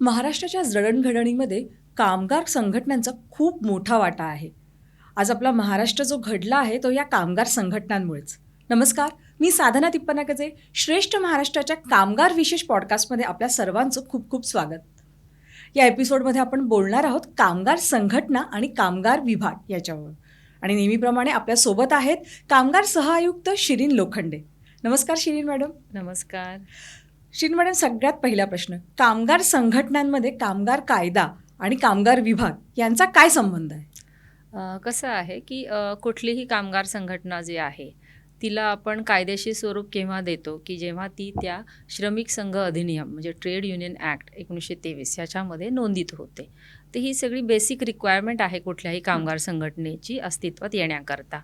महाराष्ट्राच्या जडणघडणीमध्ये कामगार संघटनांचा खूप मोठा वाटा आहे. आज आपला महाराष्ट्र जो घडला आहे तो या कामगार संघटनांमुळेच. नमस्कार मी साधना तिप्पनाकचे श्रेष्ठ महाराष्ट्राच्या कामगार विशेष पॉडकास्टमध्ये आपल्या सर्वांचं खूप खूप स्वागत. या एपिसोडमध्ये आपण बोलणार आहोत कामगार संघटना आणि कामगार विभाग याच्यावर. आणि नेहमीप्रमाणे आपल्यासोबत आहेत कामगार सहआयुक्त शिरीन लोखंडे. नमस्कार शिरीन मॅडम. नमस्कार. शिरीन मॅडम सगळ्यात पहिला प्रश्न. कामगार संघटनांमध्ये कामगार कायदा आणि कामगार विभाग यांचा काय संबंध आहे? कसं आहे की कुठलीही कामगार संघटना जी आहे तिला आपण कायदेशीर स्वरूप केव्हा देतो? की जेव्हा ती त्या श्रमिक संघ अधिनियम म्हणजे ट्रेड युनियन ॲक्ट एकोणीसशे तेवीस ह्याच्यामध्ये नोंदित होते. तर ही सगळी बेसिक रिक्वायरमेंट आहे कुठल्याही कामगार संघटनेची अस्तित्वात येण्याकरता.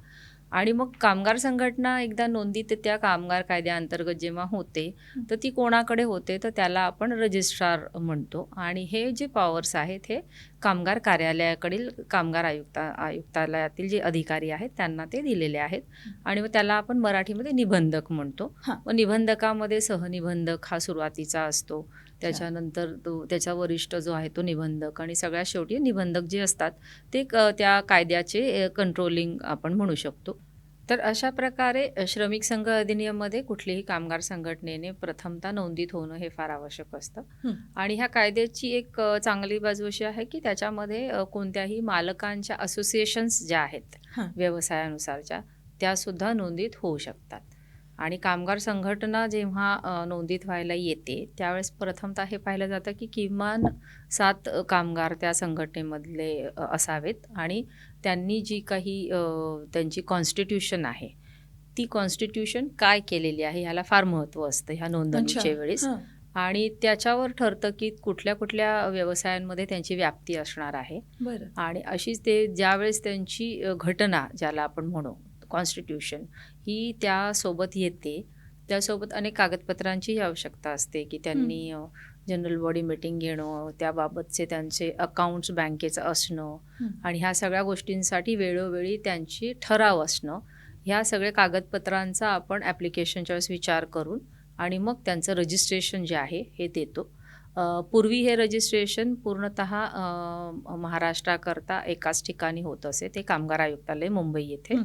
आणि मग कामगार संघटना एकदा नोंदित त्या कामगार कायद्याअंतर्गत जेव्हा होते तर ती कोणाकडे होते तर त्याला आपण रजिस्ट्रार म्हणतो. आणि हे जे पॉवर्स आहेत हे कामगार कार्यालयाकडील कामगार आयुक्ता आयुक्तालयातील जे अधिकारी आहेत त्यांना ते दिलेले आहेत. आणि मग त्याला आपण मराठीमध्ये निबंधक म्हणतो. मग निबंधकामध्ये सहनिबंधक हा सुरुवातीचा असतो. त्याच्यानंतर तो त्याचा वरिष्ठ जो आहे तो निबंधक आणि सगळ्यात शेवटी निबंधक जे असतात ते क- त्या कायद्याचे कंट्रोलिंग आपण म्हणू शकतो तर अशा प्रकारे श्रमिक संघ अधिनियममध्ये कुठलीही कामगार संघटनेने प्रथमतः नोंदीत होणं हे फार आवश्यक असतं. आणि ह्या कायद्याची एक चांगली बाजू अशी आहे की त्याच्यामध्ये कोणत्याही मालकांच्या असोसिएशन्स ज्या आहेत. व्यवसायानुसारच्या त्यासुद्धा नोंदीत होऊ शकतात आणि कामगार संघटना जेव्हा नोंदीत व्हायला येते त्यावेळेस प्रथमतः हे पाहिलं जातं की किमान सात कामगार त्या संघटनेमधले असावेत आणि त्यांनी जी काही त्यांची कॉन्स्टिट्यूशन आहे ती कॉन्स्टिट्यूशन काय केलेली आहे ह्याला फार महत्त्व असतं ह्या नोंदणीच्या वेळेस. आणि त्याच्यावर ठरतं की कुठल्या कुठल्या व्यवसायांमध्ये त्यांची व्याप्ती असणार आहे. आणि अशीच ते ज्यावेळेस त्यांची घटना ज्याला आपण म्हणू कॉन्स्टिट्यूशन ही त्यासोबत येते. त्यासोबत अनेक कागदपत्रांचीही आवश्यकता असते की त्यांनी जनरल बॉडी मिटिंग घेणं त्याबाबतचे त्यांचे अकाउंट्स बँकेचं असणं. आणि ह्या सगळ्या गोष्टींसाठी वेळोवेळी त्यांची ठराव असणं. ह्या सगळ्या कागदपत्रांचा आपण ॲप्लिकेशनच्या वेळेस विचार करून आणि मग त्यांचं रजिस्ट्रेशन जे आहे हे देतो. पूर्वी हे रजिस्ट्रेशन पूर्णत महाराष्ट्राकरता एकाच ठिकाणी होत असे. ते कामगार आयुक्तालय मुंबई येथे.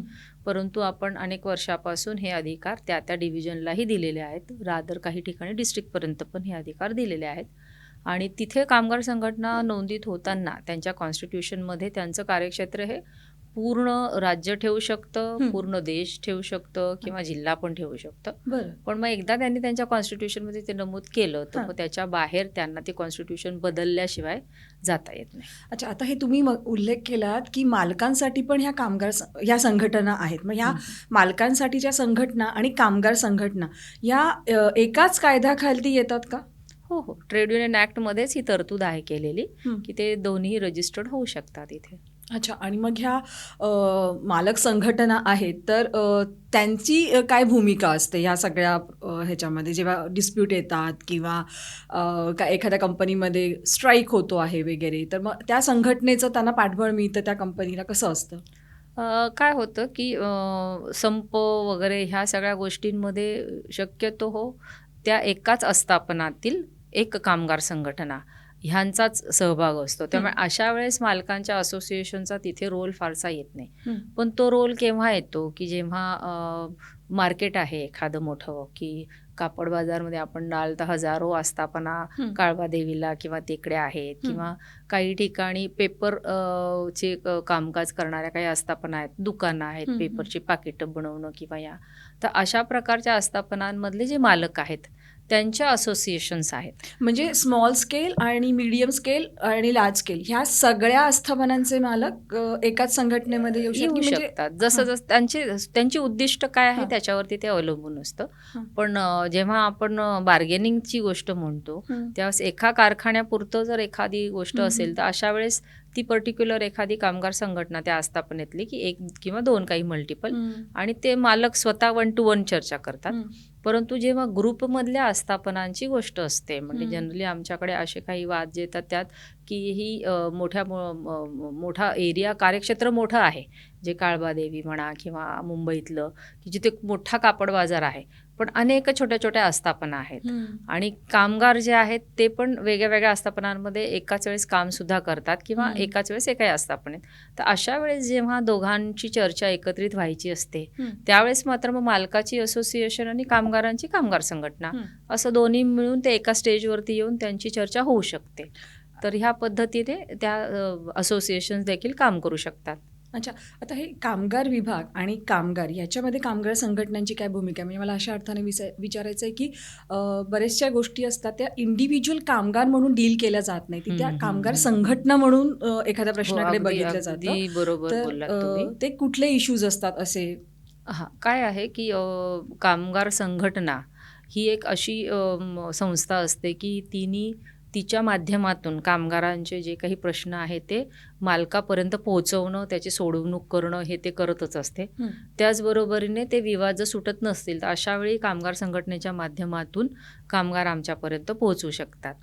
परंतु आपण अनेक वर्षापासून हे अधिकार त्या त्या डिव्हिजनलाही दिलेले आहेत. रादर काही ठिकाणी डिस्ट्रिक्टपर्यंत पण हे अधिकार दिलेले आहेत. आणि तिथे कामगार संघटना नोंदीत होताना त्यांच्या कॉन्स्टिट्यूशनमध्ये त्यांचं कार्यक्षेत्र हे पूर्ण राज्य ठेवू शकतं. पूर्ण देश ठेवू शकतं किंवा जिल्हा पण ठेवू शकतं. बरं. पण मग एकदा त्यांनी त्यांच्या कॉन्स्टिट्यूशनमध्ये ते नमूद केलं तर. मग त्याच्या बाहेर त्यांना ते कॉन्स्टिट्यूशन बदलल्याशिवाय जाता येत नाही. अच्छा आता हे तुम्ही उल्लेख केलात की मालकांसाठी पण ह्या कामगार ह्या संघटना आहेत. मग ह्या मालकांसाठीच्या संघटना आणि कामगार संघटना या एकाच कायद्याखाली येतात का? हो हो. ट्रेड युनियन ॲक्टमध्येच ही तरतूद आहे केलेली. की ते दोन्ही रजिस्टर्ड होऊ शकतात इथे. अच्छा आणि मग ह्या अ, मालक संघटना आहेत तर अ, त्यांची अ, काय भूमिका असते ह्या सगळ्या अ, ह्याच्यामध्ये? जेव्हा डिस्प्यूट येतात किंवा अ, का एखाद्या कंपनीमध्ये स्ट्राईक होतो आहे वगैरे तर मग त्या संघटनेचं त्यांना पाठबळ मिळतं त्या कंपनीला कसं असतं? अ, काय होतं की अ, संप वगैरे ह्या सगळ्या गोष्टींमध्ये शक्यतो हो त्या एकाच आस्थापनातील एक कामगार संघटना. ह्यांचाच सहभाग असतो त्यामुळे अशा वेळेस मालकांच्या असोसिएशनचा तिथे रोल फारसा येत नाही. पण तो रोल केव्हा येतो की जेव्हा मार्केट आहे एखादं मोठं की कापड बाजारमध्ये आपण डाल तर हजारो आस्थापना. काळबा देवीला किंवा तेकडे आहेत. किंवा काही ठिकाणी पेपर चे कामकाज करणाऱ्या काही आस्थापना आहेत दुकानं आहेत. पेपरची पाकिटं बनवणं किंवा या तर अशा प्रकारच्या आस्थापनांमधले जे मालक आहेत त्यांच्या असोसिएशन्स आहेत म्हणजे स्मॉल स्केल आणि मीडियम स्केल आणि लार्ज स्केल ह्या सगळ्या आस्थापनांचे मालक एकाच संघटनेमध्ये येऊ शकतात म्हणजे शकतात जसं. जसं त्यांची त्यांची उद्दिष्ट काय आहे. त्याच्यावरती ते अवलंबून असतं. पण जेव्हा आपण बार्गेनिंगची गोष्ट म्हणतो. त्यावेळेस एका कारखान्यापुरतं जर एखादी गोष्ट असेल. तर अशा वेळेस ती पर्टिक्युलर एखादी कामगार संघटना त्या आस्थापनेतली की एक किंवा दोन काही मल्टिपल. आणि ते मालक स्वतः वन टू वन चर्चा करतात. परंतु जेव्हा ग्रुपमधल्या आस्थापनांची गोष्ट असते म्हणजे. जनरली आमच्याकडे असे काही वाद जे येतात त्यात की ही मोठ्या मोठा एरिया कार्यक्षेत्र मोठं आहे जे काळबादेवी म्हणा किंवा मुंबईतलं की जिथे मोठा कापड बाजार आहे पण अनेक छोट्या छोट्या आस्थापना आहेत आणि कामगार जे आहेत ते पण वेगळ्या वेगळ्या आस्थापनांमध्ये एकाच वेळेस कामसुद्धा करतात किंवा. एकाच वेळेस एकाही आस्थापनेत तर अशा वेळेस जेव्हा दोघांची चर्चा एकत्रित व्हायची असते. त्यावेळेस मात्र मग मालकाची असोसिएशन आणि कामगारांची कामगार संघटना. असं दोन्ही मिळून ते एका स्टेजवरती येऊन त्यांची चर्चा होऊ शकते तर ह्या पद्धतीने त्या असोसिएशन देखील काम करू शकतात आता हे कामगार विभाग आणि कामगार याच्यामध्ये कामगार संघटनांची काय भूमिका आहे? म्हणजे मला अशा अर्थाने विचार विचारायचं आहे की अं, बऱ्याचशा गोष्टी असतात त्या इंडिव्हिज्युअल कामगार म्हणून डील केल्या जात नाही ती त्या हम्म, कामगार हम्म. संघटना म्हणून अं, एखाद्या हो, प्रश्नाकडे अगदी- बघितलं जातं. अगदी बरोबर तर बोललात तुम्ही. अं, ते कुठले इश्यूज असतात असे? हा काय आहे की अ, कामगार संघटना ही एक अशी अ, म, संस्था असते की तिने तिच्या माध्यमातून कामगारांचे जे काही प्रश्न आहेत ते मालकापर्यंत पोहोचवणं त्याची सोडवणूक करणं हे ते करतच असते. त्याचबरोबरीने ते विवाद जर सुटत नसतील तर अशा वेळी कामगार संघटनेच्या माध्यमातून कामगार आमच्यापर्यंत पोहोचू शकतात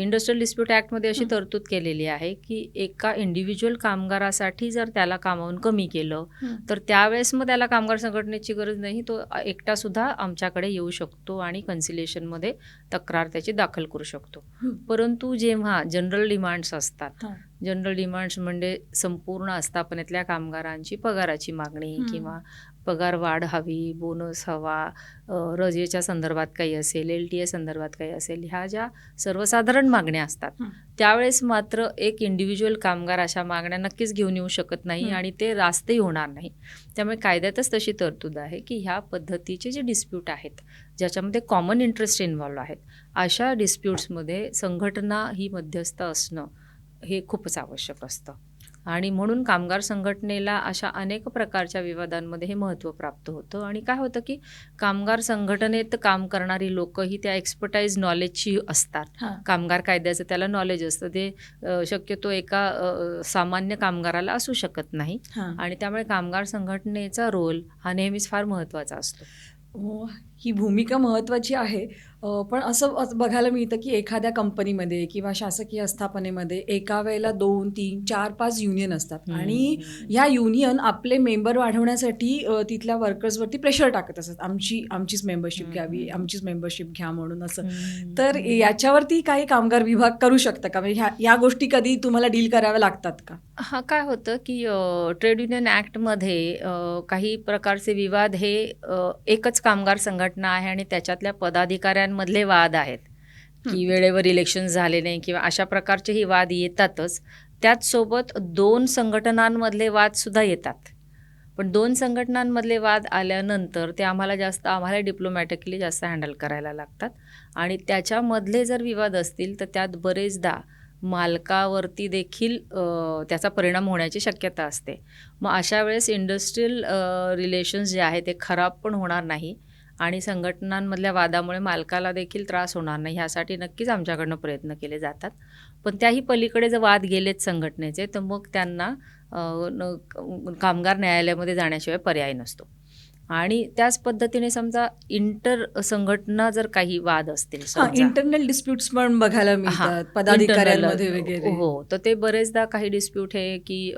इंडस्ट्रियल डिस्प्यूट ॲक्टमध्ये अशी. तरतूद केलेली आहे की एका इंडिव्हिज्युअल कामगारासाठी जर त्याला कामावून कमी केलं तर त्यावेळेस मग त्याला कामगार संघटनेची गरज नाही तो एकटा सुद्धा आमच्याकडे येऊ शकतो आणि कन्सिलेशनमध्ये तक्रार त्याची दाखल करू शकतो. परंतु जेव्हा जनरल डिमांड्स असतात. जनरल डिमांड्स म्हणजे संपूर्ण आस्थापनेतल्या कामगारांची पगाराची मागणी. किंवा पगार वाढ हवी बोनस हवा रजेच्या संदर्भात काही असेल एल टी ए संदर्भात काही असेल ह्या ज्या सर्वसाधारण मागण्या असतात. त्यावेळेस मात्र एक इंडिव्हिज्युअल कामगार अशा मागण्या नक्कीच घेऊन येऊ शकत नाही. आणि ते रास्तही होणार नाही त्यामुळे कायद्यातच तशी तरतूद आहे की ह्या पद्धतीचे जे डिस्प्यूट आहेत ज्याच्यामध्ये कॉमन इंटरेस्ट इन्व्हॉल्व आहेत अशा डिस्प्यूट्समध्ये संघटना ही मध्यस्थ असणं हे खूपच आवश्यक असतं आणि म्हणून कामगार संघटनेला अशा अनेक प्रकारच्या विवादांमध्ये हे महत्त्व प्राप्त होतं. आणि काय होतं की कामगार संघटनेत काम करणारी लोक ही त्या एक्सपर्टाईज नॉलेजची असतात. कामगार कायद्याचं त्याला नॉलेज असतं. ते शक्यतो एका सामान्य कामगाराला असू शकत नाही. आणि त्यामुळे कामगार संघटनेचा रोल हा नेहमीच फार महत्त्वाचा असतो. हो ही भूमिका महत्त्वाची आहे. पण असं बघायला मिळतं की एखाद्या कंपनीमध्ये किंवा शासकीय स्थापनेमध्ये एका वेळेला दोन तीन चार पाच युनियन असतात. आणि ह्या युनियन आपले मेंबर वाढवण्यासाठी तिथल्या वर्कर्सवरती प्रेशर टाकत असतात. आमची आमचीच मेंबरशिप. घ्यावी आमचीच मेंबरशिप घ्या म्हणून असं. तर याच्यावरती काही कामगार विभाग करू शकतं का? म्हणजे ह्या या गोष्टी कधी तुम्हाला डील कराव्या लागतात का? हा काय होतं की ट्रेड युनियन ॲक्टमध्ये काही प्रकारचे विवाद हे एकच कामगार संघटना आहे आणि त्याच्यातल्या पदाधिकाऱ्यांमधले वाद आहेत. की वेळेवर इलेक्शन झाले नाही किंवा अशा प्रकारचेही वाद येतातच. त्याचसोबत दोन संघटनांमधले वादसुद्धा येतात. पण दोन संघटनांमधले वाद आल्यानंतर ते आम्हाला जास्त आम्हाला डिप्लोमॅटिकली जास्त हँडल करायला लागतात. आणि त्याच्यामधले जर विवाद असतील तर त्यात बरेचदा मालकावरती देखील त्याचा परिणाम होण्याची शक्यता असते. मग अशा वेळेस इंडस्ट्रीयल रिलेशन्स जे आहे ते खराब पण होणार नाही. आणि संघटनांमधल्या वादामुळे मालकाला देखील त्रास होणार नाही ह्यासाठी नक्कीच आमच्याकडनं प्रयत्न केले जातात. पण त्याही पलीकडे जर वाद गेलेत संघटनेचे तर मग त्यांना कामगार न्यायालयामध्ये जाण्याशिवाय पर्याय नसतो. आणि त्याच पद्धतीने समजा इंटर संघटना जर काही वाद असतील इंटरनल डिस्प्युट्स पण बघायला मिळतात पदाधिकाऱ्यांमध्ये वगैरे. हो तर ते बरेचदा काही डिस्प्यूट आहे की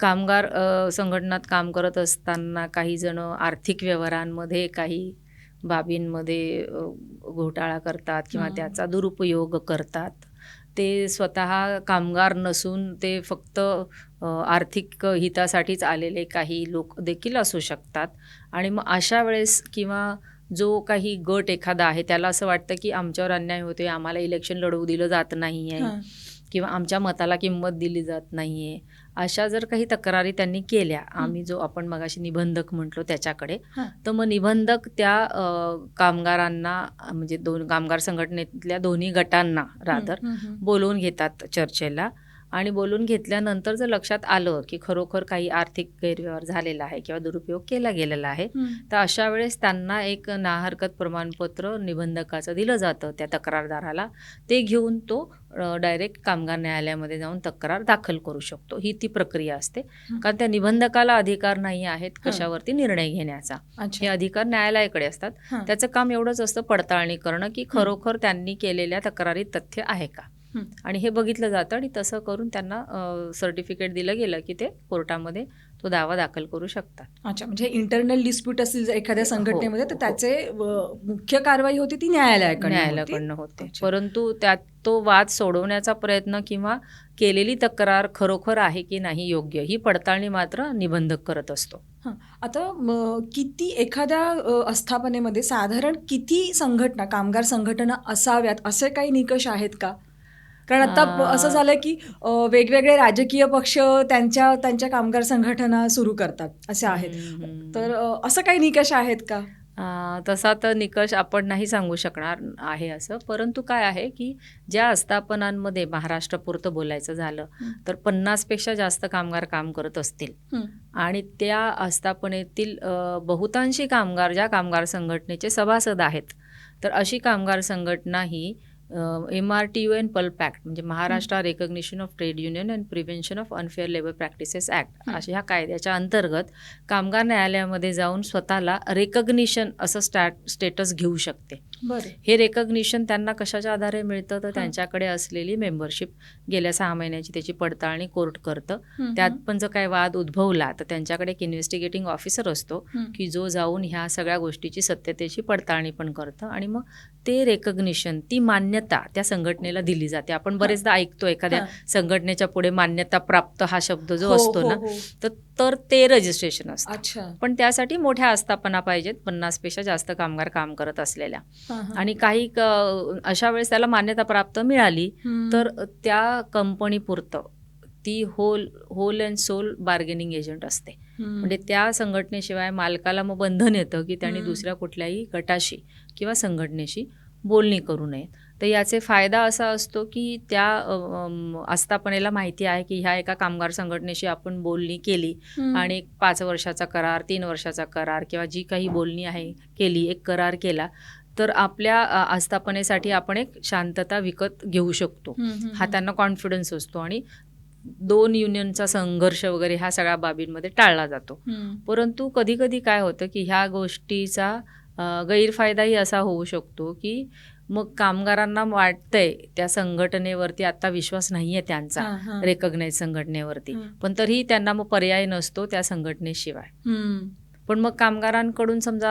कामगार संघटनात काम करत असताना काही जण आर्थिक व्यवहारांमध्ये काही बाबींमध्ये घोटाळा करतात किंवा. त्याचा दुरुपयोग करतात ते स्वतः कामगार नसून ते फक्त आर्थिक हितासाठीच आलेले काही लोक देखील असू शकतात आणि मग अशा वेळेस किंवा जो काही गट एखादा आहे त्याला असं वाटतं की आमच्यावर अन्याय होतोय आम्हाला इलेक्शन लढवू दिलं जात नाही आहे. किंवा आमच्या मताला किंमत दिली जात नाही आहे अशा जर काही तक्रारी त्यांनी केल्या आम्ही जो आपण मगाशी निबंधक म्हटलो त्याच्याकडे. तर मग निबंधक त्या कामगारांना म्हणजे दोन कामगार संघटनेतल्या दोन्ही गटांना रादर बोलवून घेतात चर्चेला. आणि बोलून घेतल्यानंतर जर लक्षात आलं की खरोखर काही आर्थिक गैरव्यवहार झालेला आहे किंवा दुरुपयोग केला गेलेला आहे. तर अशा वेळेस त्यांना एक नाहरकत प्रमाणपत्र निबंधकाचं दिलं जातं त्या तक्रारदाराला ते घेऊन तो डायरेक्ट कामगार न्यायालयामध्ये जाऊन तक्रार दाखल करू शकतो ही ती प्रक्रिया असते. कारण त्या निबंधकाला अधिकार नाही आहेत कशावरती निर्णय घेण्याचा हे अधिकार न्यायालयाकडे असतात. त्याचं काम एवढंच असतं पडताळणी करणं की खरोखर त्यांनी केलेल्या तक्रारीत तथ्य आहे का. आणि हे बघितलं जातं आणि तसं करून त्यांना सर्टिफिकेट दिलं गेलं की ते कोर्टामध्ये तो दावा दाखल करू शकतात अच्छा म्हणजे इंटरनल डिस्प्यूट असतील जर एखाद्या हो, संघटनेमध्ये तर हो. त्याचे मुख्य कारवाई होती ती न्यायालयाकडनं होती. न्यायालयाकडनं होते. परंतु त्यात तो वाद सोडवण्याचा प्रयत्न किंवा केलेली तक्रार खरोखर आहे की नाही योग्य ही पडताळणी मात्र निबंधक करत असतो आता किती एखाद्या आस्थापनेमध्ये साधारण किती संघटना कामगार संघटना असाव्यात असे काही निकष आहेत का कारण आता. असं झालं की वेगवेगळे राजकीय पक्ष त्यांच्या त्यांच्या कामगार संघटना सुरू करतात असे आहेत. तर असं काही निकष आहेत का तसा तर निकष आपण नाही सांगू शकणार आहे असं परंतु काय आहे की ज्या आस्थापनांमध्ये महाराष्ट्रापुरतं बोलायचं झालं. तर पन्नासपेक्षा जास्त कामगार काम करत असतील. आणि त्या आस्थापनेतील बहुतांशी कामगार ज्या कामगार संघटनेचे सभासद आहेत तर अशी कामगार संघटना ही M R T U and PULP act म्हणजे Maharashtra recognition of trade union and prevention of unfair labour practices act. अशा ह्या कायद्याच्या अंतर्गत कामगार न्यायालयामध्ये जाऊन स्वतःला रेकग्निशन असं स्टॅट स्टेटस घेऊ शकते हे रेकग्निशन त्यांना कशाच्या आधारे मिळतं तर. त्यांच्याकडे असलेली मेंबरशिप गेल्या सहा महिन्याची त्याची पडताळणी कोर्ट करतं त्यात. पण जर काय वाद उद्भवला तर त्यांच्याकडे एक इन्व्हेस्टिगेटिंग ऑफिसर असतो. की जो जाऊन ह्या सगळ्या गोष्टीची सत्यतेची पडताळणी पण करतं आणि मग ते रेकग्निशन ती मान्यता त्या संघटनेला दिली जाते आपण बरेचदा ऐकतो एखाद्या. संघटनेच्या पुढे मान्यता प्राप्त हा शब्द जो हो, असतो हो, ना हो. तर तर ते रजिस्ट्रेशन असतं अच्छा पण त्यासाठी मोठ्या आस्थापना पाहिजेत पन्नासपेक्षा जास्त कामगार काम करत असलेल्या. आणि काही अशा वेळेस त्याला मान्यता प्राप्त मिळाली. तर त्या कंपनीपुरतं ती whole whole and sole bargaining agent असते. म्हणजे त्या संघटनेशिवाय मालकाला मग बंधन येतं की त्यांनी. दुसऱ्या कुठल्याही गटाशी किंवा संघटनेशी बोलणी करू नये तर याचे फायदा असा असतो की त्या आस्थापनेला माहिती आहे की ह्या एका कामगार संघटनेशी आपण बोलणी केली. आणि एक पाच वर्षाचा करार तीन वर्षाचा करार किंवा जी काही बोलणी आहे केली एक करार केला तर आपल्या आस्थापनेसाठी आपण एक शांतता विकत घेऊ शकतो हं. त्यांना कॉन्फिडन्स असतो आणि दोन युनियनचा संघर्ष वगैरे ह्या सगळ्या बाबींमध्ये टाळला जातो. परंतु कधी कधी काय होतं की ह्या गोष्टीचा गैरफायदाही असा होऊ शकतो की मग कामगारांना वाटतंय त्या संघटनेवरती आता विश्वास नाही आहे त्यांचा. रेकग्नाईज संघटनेवरती. पण तरीही त्यांना मग पर्याय नसतो त्या संघटनेशिवाय. पण मग कामगारांकडून समजा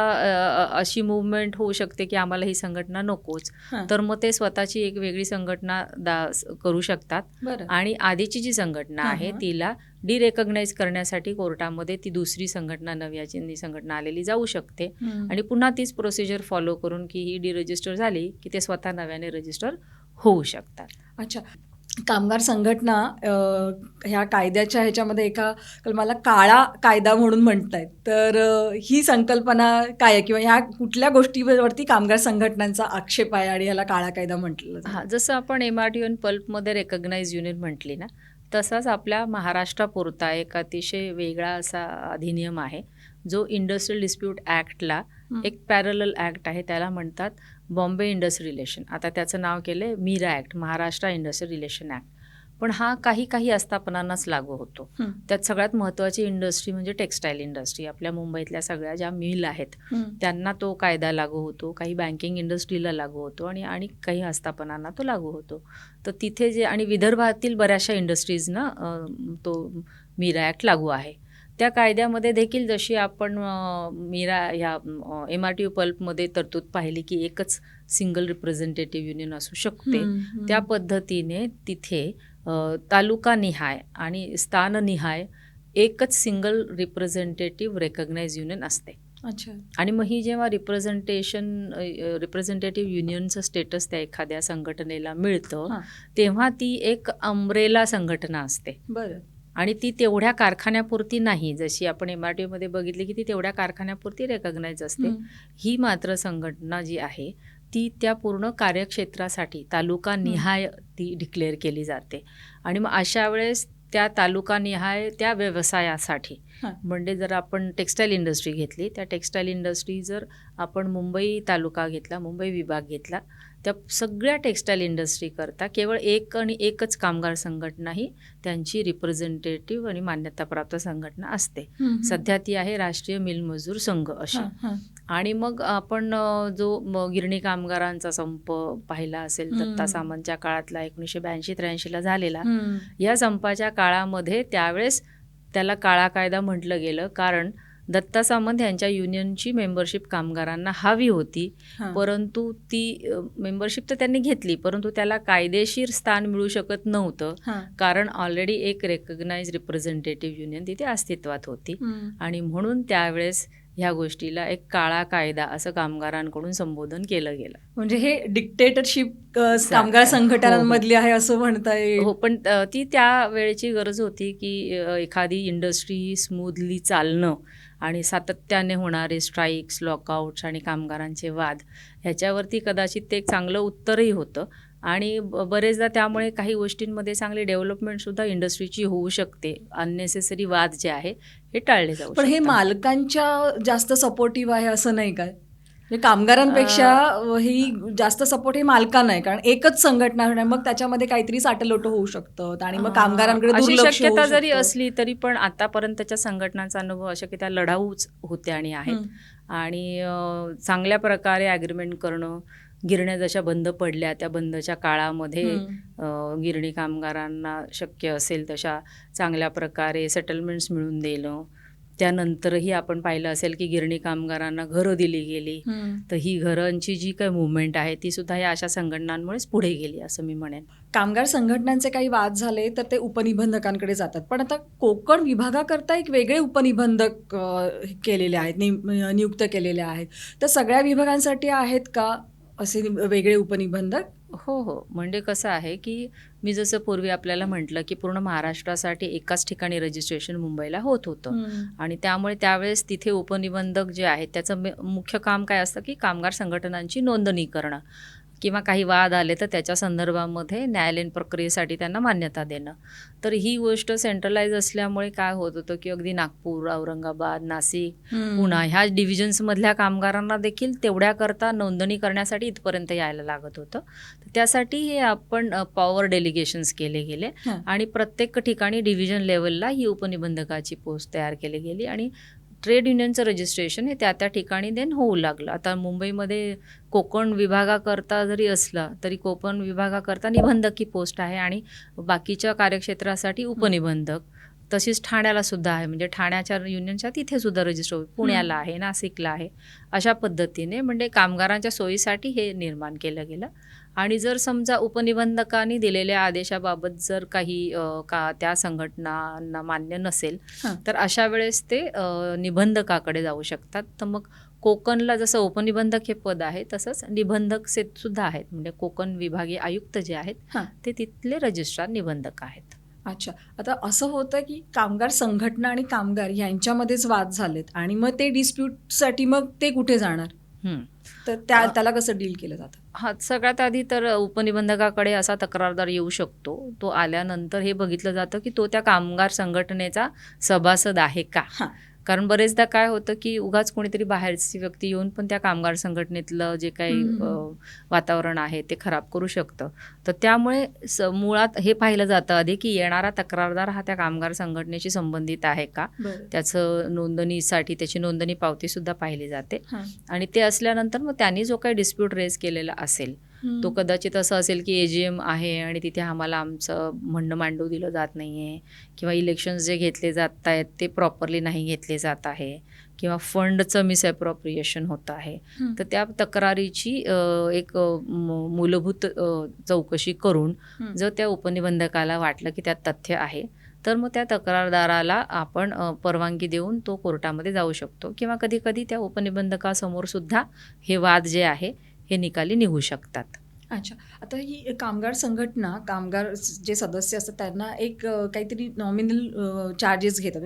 अशी मुवमेंट होऊ शकते की आम्हाला ही संघटना नकोच. तर मग ते स्वतःची एक वेगळी संघटना करू शकतात आणि आधीची जी संघटना आहे. तिला डिरेकग्नाईज करण्यासाठी कोर्टामध्ये ती दुसरी संघटना नव्याची संघटना आलेली जाऊ शकते. आणि पुन्हा तीच प्रोसिजर फॉलो करून की ही डिरजिस्टर झाली की ते स्वतः नव्याने रजिस्टर होऊ शकतात अच्छा कामगार संघटना ह्या कायद्याच्या ह्याच्यामध्ये एका कलमाला काळा कायदा म्हणून म्हणतायत तर अ, ही संकल्पना काय आहे किंवा ह्या कुठल्या गोष्टीवरती कामगार संघटनांचा आक्षेप आहे आणि ह्याला काळा कायदा म्हटलं? हां जसं आपण एम आर टी एन पल्पमध्ये रेकग्नाईज युनियन म्हटली ना तसाच आपल्या महाराष्ट्रापुरता एक अतिशय वेगळा असा अधिनियम आहे जो इंडस्ट्रियल डिस्प्यूट ॲक्टला. एक पॅरलल ॲक्ट आहे त्याला म्हणतात बॉम्बे इंडस्ट्री रिलेशन. आता त्याचं नाव केलं आहे MIRA act Maharashtra industry relation act. पण हा काही काही आस्थापनांनाच लागू होतो. त्यात सगळ्यात महत्त्वाची इंडस्ट्री म्हणजे टेक्स्टाईल इंडस्ट्री. आपल्या मुंबईतल्या सगळ्या ज्या मिल आहेत. त्यांना तो कायदा लागू होतो काही बँकिंग इंडस्ट्रीला लागू होतो आणि आणि काही आस्थापनांना तो लागू होतो. तर तिथे जे आणि विदर्भातील बऱ्याचशा इंडस्ट्रीजना तो मीरा ॲक्ट लागू आहे. त्या कायद्यामध्ये देखील जशी आपण मीरा ह्या एम आर टी यू पल्पमध्ये तरतूद पाहिली की एकच सिंगल रिप्रेझेंटेटिव्ह युनियन असू शकते. त्या पद्धतीने तिथे अ, तालुकानिहाय आणि स्थाननिहाय एकच सिंगल रिप्रेझेंटेटिव्ह रेकग्नाइज युनियन असते. अच्छा. आणि मग ही जेव्हा रिप्रेझेंटेशन रिप्रेझेंटेटिव्ह युनियनचं स्टेटस त्या एखाद्या संघटनेला मिळतं. तेव्हा ती एक अम्ब्रेला संघटना असते. बरं. आणि ती तेवढ्या कारखान्यापुरती नाही जशी आपण एम आर टी मध्ये बघितली की ती तेवढ्या कारखान्यापुरती रेकग्नाइज असते हं. मात्र संघटना जी आहे ती त्या पूर्ण कार्यक्षेत्रासाठी तालुका निहाय ती डिक्लेअर केली जाते आणि मग अशा वेळेस त्या तालुका निहाय त्या व्यवसायासाठी. म्हणजे जर आपण टेक्स्टाईल इंडस्ट्री घेतली त्या टेक्स्टाईल इंडस्ट्री जर आपण मुंबई तालुका घेतला मुंबई विभाग घेतला त्या सगळ्या टेक्स्टाईल इंडस्ट्री करता केवळ एक आणि एकच कामगार संघटना ही त्यांची रिप्रेझेंटेटिव्ह आणि मान्यताप्राप्त संघटना असते. सध्या ती आहे राष्ट्रीय मिल मजूर संघ अशी. आणि मग आपण जो गिरणी कामगारांचा संप पाहिला असेल. दत्ता सामंतच्या काळातला एकोणीसशे ब्याऐंशी त्र्याऐंशीला झालेला. या संपाच्या काळामध्ये त्यावेळेस त्याला काळा कायदा म्हटलं गेलं कारण दत्ता सामंत यांच्या युनियनची मेंबरशिप कामगारांना हवी होती. हां. परंतु ती मेंबरशिप तर त्यांनी घेतली परंतु त्याला कायदेशीर स्थान मिळू शकत नव्हतं. हां. कारण ऑलरेडी एक रेकग्नाइज रिप्रेझेंटेटिव्ह युनियन तिथे अस्तित्वात होती. आणि म्हणून त्यावेळेस ह्या गोष्टीला एक काळा कायदा असं कामगारांकडून संबोधन केलं गेलं. म्हणजे हे डिक्टेटरशिप कामगार हो, संघटनांमधली आहे असं म्हणता येईल. हो पण ती त्या वेळेची गरज होती की एखादी इंडस्ट्री स्मूथली चालणं. आणि सातत्याने होणारे स्ट्राईक्स लॉकआउट्स आणि कामगारांचे वाद ह्याच्यावरती कदाचित ते एक चांगलं उत्तरही होतं. आणि बरेचदा त्यामुळे काही गोष्टींमध्ये चांगली डेव्हलपमेंटसुद्धा इंडस्ट्रीची होऊ शकते. अननेसेसरी वाद जे आहे हे टाळले जाऊ पण हे. मालकांच्या जास्त सपोर्टिव्ह आहे असं नाही काय? म्हणजे कामगारांपेक्षा ही जास्त सपोर्ट हे मालकांना आहे कारण एकच संघटना आहे मग त्याच्यामध्ये काहीतरी साटलोट होऊ शकतं आणि मग कामगारांकडे अशी शक्यता जरी. असली तरी पण आतापर्यंतच्या संघटनांचा अनुभव अशा की त्या लढाऊच होत्या आणि आहेत. आणि चांगल्या प्रकारे ॲग्रीमेंट करणं गिरण्या जशा बंद पडल्या त्या बंदच्या काळामध्ये गिरणी कामगारांना शक्य असेल तशा चांगल्या प्रकारे सेटलमेंट्स मिळवून देणं त्यानंतरही आपण पाहिलं असेल की गिरणी कामगारांना घरं दिली गेली. तर ही घरांची जी काही मुवमेंट आहे ती सुद्धा या अशा संघटनांमुळेच पुढे गेली असं मी म्हणेन. कामगार संघटनांचे काही वाद झाले तर ते उपनिबंधकांकडे जातात. पण आता कोकण विभागाकरता एक वेगळे उपनिबंधक केलेले आहेत नियुक्त केलेले आहेत. तर सगळ्या विभागांसाठी आहेत का असे वेगळे उपनिबंधक? हो हो. म्हणजे कसं आहे की मी जसं पूर्वी आपल्याला म्हटलं की पूर्ण महाराष्ट्रासाठी एकाच ठिकाणी रजिस्ट्रेशन मुंबईला होत होतं. आणि त्यामुळे त्यावेळेस तिथे उपनिबंधक जे आहेत त्याचं मुख्य काम काय असतं की कामगार संघटनांची नोंदणी करणं. किंवा काही वाद आले तर त्याच्या संदर्भामध्ये न्यायालयीन प्रक्रियेसाठी त्यांना मान्यता देणं. तर ही गोष्ट सेंट्रलाइज असल्यामुळे काय होत होतं की अगदी नागपूर औरंगाबाद नाशिक पुणा ह्या डिव्हिजन्समधल्या कामगारांना देखील तेवढ्याकरता नोंदणी करण्यासाठी इथपर्यंत यायला लागत होतं. त्यासाठी हे आपण पॉवर डेलिगेशन्स केले गेले. आणि प्रत्येक ठिकाणी डिव्हिजन लेवलला ही उपनिबंधकाची पोस्ट तयार केली गेली आणि ट्रेड युनियनचं रजिस्ट्रेशन हे त्या त्या ठिकाणी देन होऊ लागलं. आता मुंबईमध्ये कोकण विभागाकरता जरी असला तरी कोकण विभागाकरता निबंधकी पोस्ट आहे आणि बाकीच्या कार्यक्षेत्रासाठी उपनिबंधक. तशीच ठाण्याला सुद्धा आहे. म्हणजे ठाण्याच्या युनियनच्या तिथे सुद्धा रजिस्टर पुण्याला आहे नाशिकला आहे. अशा पद्धतीने म्हणजे कामगारांच्या सोयीसाठी हे निर्माण केलं गेलं. आणि जर समजा उपनिबंधकांनी दिलेल्या आदेशाबाबत जर काही का त्या संघटनांना मान्य नसेल. तर अशा वेळेस ते निबंधकाकडे जाऊ शकतात तर मग कोकणला जसं उपनिबंधक हे पद आहे तसंच निबंधक से सुद्धा आहेत म्हणजे कोकण विभागीय आयुक्त जे आहेत हां. ते तिथले रजिस्ट्रार निबंधक आहेत अच्छा आता असं होतं की कामगार संघटना आणि कामगार यांच्यामध्येच वाद झालेत आणि मग ते डिस्प्यूटसाठी मग ते कुठे जाणार. तर त्या त्याला कसं डील केलं जातं हा सगळ्यात आधी तर उपनिबंधकाकडे असा तक्रारदार येऊ शकतो. तो आल्यानंतर हे बघितलं जातं की तो त्या कामगार संघटनेचा सभासद आहे का? कारण बरेचदा काय होतं की उगाच कोणीतरी बाहेरची व्यक्ती येऊन पण त्या कामगार संघटनेतलं जे काही वातावरण आहे ते खराब करू शकतं तर त्यामुळे मुळात हे पाहिलं जातं आधी की येणारा तक्रारदार हा त्या कामगार संघटनेशी संबंधित आहे का त्याचं नोंदणीसाठी त्याची नोंदणी पावतीसुद्धा पाहिली जाते. आणि ते असल्यानंतर मग त्यांनी जो काही डिस्प्यूट रेज केलेला असेल. तो कदाचित असं असेल की एजीएम आहे आणि तिथे आम्हाला आमचं म्हणणं मांडू दिलं जात नाही आहे किंवा इलेक्शन्स जे घेतले जात आहेत ते प्रॉपरली नाही घेतले जात आहे किंवा फंडचं मिसअप्रोप्रिएशन होत आहे. तर त्या तक्रारीची एक मूलभूत चौकशी करून. जर त्या उपनिबंधकाला वाटलं की त्यात तथ्य आहे तर मग त्या तक्रारदाराला आपण परवानगी देऊन तो कोर्टामध्ये जाऊ शकतो किंवा कधी कधी त्या उपनिबंधकासमोर सुद्धा हे वाद जे आहे हे निकाली निघू शकतात. अच्छा. आता ही कामगार संघटना कामगार जे सदस्य असतात त्यांना एक काहीतरी नॉमिनल चार्जेस घेतात.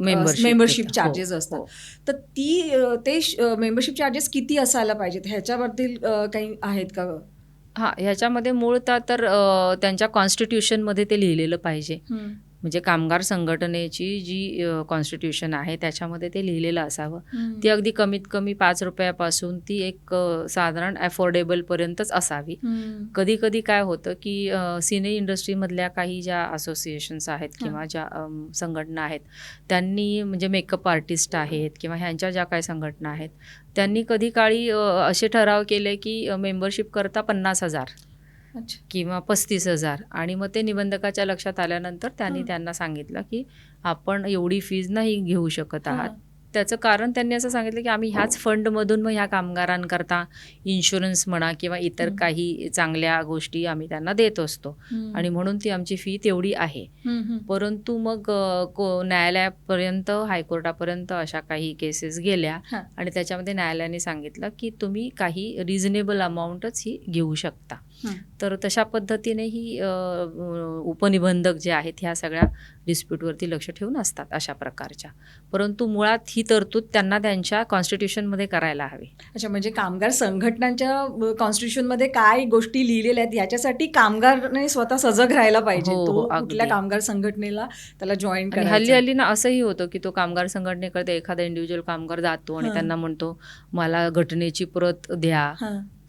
मेंबरशिप. चार्जेस हो, असतात. हो. तर ती ते मेंबरशिप चार्जेस किती असायला पाहिजेत? ह्याच्याबद्दल अ, काही आहेत का? हां ह्याच्यामध्ये मूळतः तर त्यांच्या कॉन्स्टिट्यूशनमध्ये ते लिहिलेलं पाहिजे. म्हणजे कामगार संघटनेची जी कॉन्स्टिट्यूशन आहे त्याच्यामध्ये ते लिहिलेलं असावं. ती अगदी कमीत कमी पाच रुपयापासून ती एक साधारण अफोर्डेबलपर्यंतच असावी. कधी कधी काय होतं की सिने इंडस्ट्रीमधल्या काही ज्या असोसिएशन्स आहेत किंवा ज्या संघटना आहेत त्यांनी म्हणजे मेकअप आर्टिस्ट आहेत किंवा ह्यांच्या ज्या काही संघटना आहेत त्यांनी कधी काळी असे ठराव केले की मेंबरशिप करता पन्नास हजार. किंवा पस्तीस हजार आणि मग ते निबंधकाच्या लक्षात आल्यानंतर त्यांनी. त्यांना सांगितलं की आपण एवढी फीज नाही घेऊ शकत आहात. त्याचं कारण त्यांनी असं सांगितलं की आम्ही ह्याच फंडमधून मग ह्या कामगारांकरता इन्शुरन्स म्हणा किंवा इतर. काही चांगल्या गोष्टी आम्ही त्यांना देत असतो. आणि म्हणून ती आमची फी तेवढी आहे. परंतु मग न्यायालयापर्यंत हायकोर्टापर्यंत अशा काही केसेस गेल्या. आणि त्याच्यामध्ये न्यायालयाने सांगितलं की तुम्ही काही रिझनेबल अमाऊंटच ही घेऊ शकता. तर तशा पद्धतीने ही उपनिबंधक जे आहेत ह्या सगळ्या डिस्प्यूटवरती लक्ष ठेवून असतात अशा प्रकारच्या परंतु मुळात ही तरतूद त्यांना त्यांच्या कॉन्स्टिट्यूशनमध्ये करायला हवी अच्छा म्हणजे कामगार संघटनांच्या कॉन्स्टिट्यूशनमध्ये काय गोष्टी लिहिलेल्या आहेत याच्यासाठी कामगारने स्वतः सजग राहायला पाहिजे हो, हो. कुठल्या कामगार संघटनेला त्याला जॉईन करायचं हल्ली हल्ली ना असंही होतं की तो कामगार संघटनेकडे एखादा इंडिव्हिज्युअल कामगार जातो आणि. त्यांना म्हणतो मला घटनेची प्रत द्या.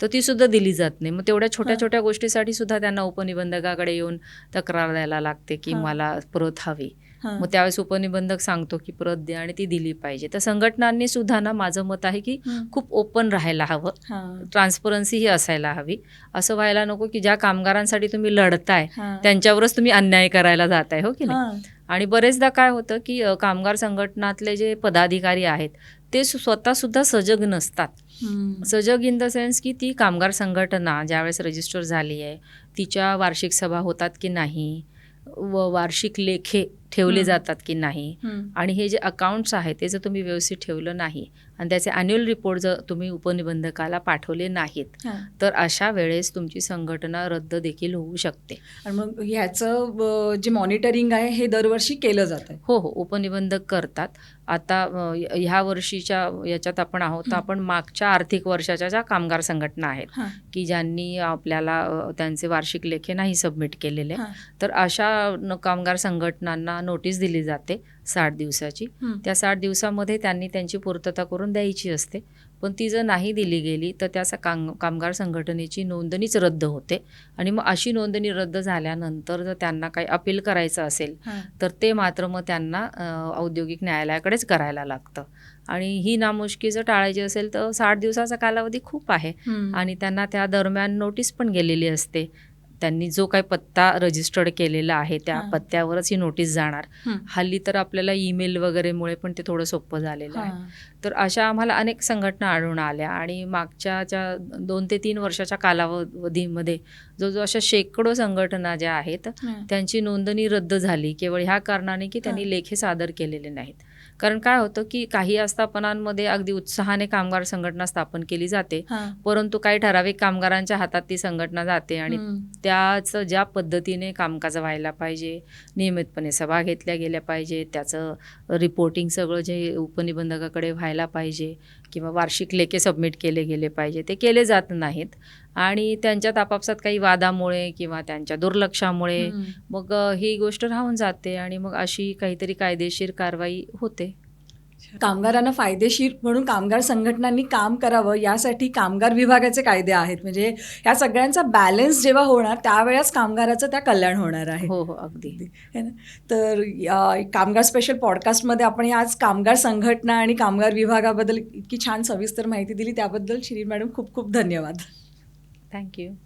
तर ती सुद्धा दिली जात नाही मग तेवढ्या छोट्या. छोट्या गोष्टीसाठी सुद्धा त्यांना उपनिबंधकाकडे येऊन तक्रार द्यायला लागते की. मला प्रत हवी. मग त्यावेळेस उपनिबंधक सांगतो की प्रत द्या आणि ती दिली पाहिजे तर संघटनांनी सुद्धा ना माझं मत आहे की. खूप ओपन राहायला हवं. ट्रान्सपरन्सी ही असायला हवी असं व्हायला नको की ज्या कामगारांसाठी तुम्ही लढताय. त्यांच्यावरच तुम्ही अन्याय करायला जाताय हो की नाही. आणि बरेचदा काय होतं की कामगार संघटनातले जे पदाधिकारी आहेत ते सु- स्वतः सुद्धा सजग नसतात. सजग इन द सेन्स की ती कामगार संघटना ज्यावेळेस रजिस्टर झाली आहे तिच्या वार्षिक सभा होतात की नाही व वार्षिक लेखे ठेवले. जातात की नाही. आणि हे जे अकाउंट्स आहेत ते जर तुम्ही व्यवस्थित ठेवलं नाही आणि त्याचे अॅन्युअल रिपोर्ट जर तुम्ही उपनिबंधकाला पाठवले नाहीत. तर अशा वेळेस तुमची संघटना रद्द देखील होऊ शकते आणि मग ह्याचं जे मॉनिटरिंग आहे हे दरवर्षी केलं जात आहे हो हो उपनिबंधक करतात आता ह्या वर्षीच्या याच्यात आपण आहोत तर. आपण मागच्या आर्थिक वर्षाच्या ज्या कामगार संघटना आहेत. की ज्यांनी आपल्याला त्यांचे वार्षिक लेखे नाही सबमिट केलेले. तर अशा कामगार संघटनांना नोटीस दिली जाते साठ दिवसाची. त्या साठ दिवसामध्ये त्यांनी त्यांची पूर्तता करून द्यायची असते पण ती जर नाही दिली गेली तर त्या कामगार संघटनेची नोंदणीच रद्द होते आणि मग अशी नोंदणी रद्द झाल्यानंतर जर त्यांना काही अपील करायचं असेल. तर ते मात्र मग त्यांना औद्योगिक न्यायालयाकडेच करायला लागतं आणि ही नामुष्की जर टाळायची असेल तर साठ दिवसाचा कालावधी खूप आहे. आणि त्यांना त्या दरम्यान नोटीस पण गेलेली असते त्यांनी जो काही पत्ता रजिस्टर्ड केलेला आहे त्या. पत्त्यावरच ही नोटीस जाणार. हल्ली तर आपल्याला ईमेल वगैरेमुळे पण ते थोडं सोपं झालेलं आहे. तर अशा आम्हाला अनेक संघटना आढळून आल्या आणि मागच्या ज्या दोन ते तीन वर्षाच्या कालावधीमध्ये जो जो अशा शेकडो संघटना ज्या आहेत. त्यांची नोंदणी रद्द झाली केवळ ह्या कारणाने की त्यांनी. लेखे सादर केलेले नाहीत कारण काय होतं की काही आस्थापनांमध्ये अगदी उत्साहाने कामगार संघटना स्थापन केली जाते. परंतु काही ठराविक कामगारांच्या हातात ती संघटना जाते आणि. त्याचं ज्या पद्धतीने कामकाज व्हायला पाहिजे नियमितपणे सभा घेतल्या गेल्या पाहिजे त्याचं रिपोर्टिंग सगळं जे उपनिबंधकाकडे व्हायला पाहिजे किंवा वार्षिक लेखे सबमिट केले गेले पाहिजे ते केले जात नाहीत आणि त्यांच्यात आपापसात काही वादामुळे किंवा त्यांच्या दुर्लक्षामुळे. मग ही गोष्ट राहून जाते आणि मग अशी काहीतरी कायदेशीर कारवाई होते. कामगारांना फायदेशीर म्हणून कामगार संघटनांनी काम करावं यासाठी कामगार विभागाचे कायदे आहेत. म्हणजे या सगळ्यांचा बॅलन्स जेव्हा होणार त्यावेळेस कामगाराचं त्या कल्याण होणार आहे. हो हो अगदी. है ना? तर कामगार स्पेशल पॉडकास्टमध्ये आपण आज कामगार संघटना आणि कामगार विभागाबद्दल इतकी छान सविस्तर माहिती दिली त्याबद्दल श्री मॅडम खूप खूप धन्यवाद. Thank you.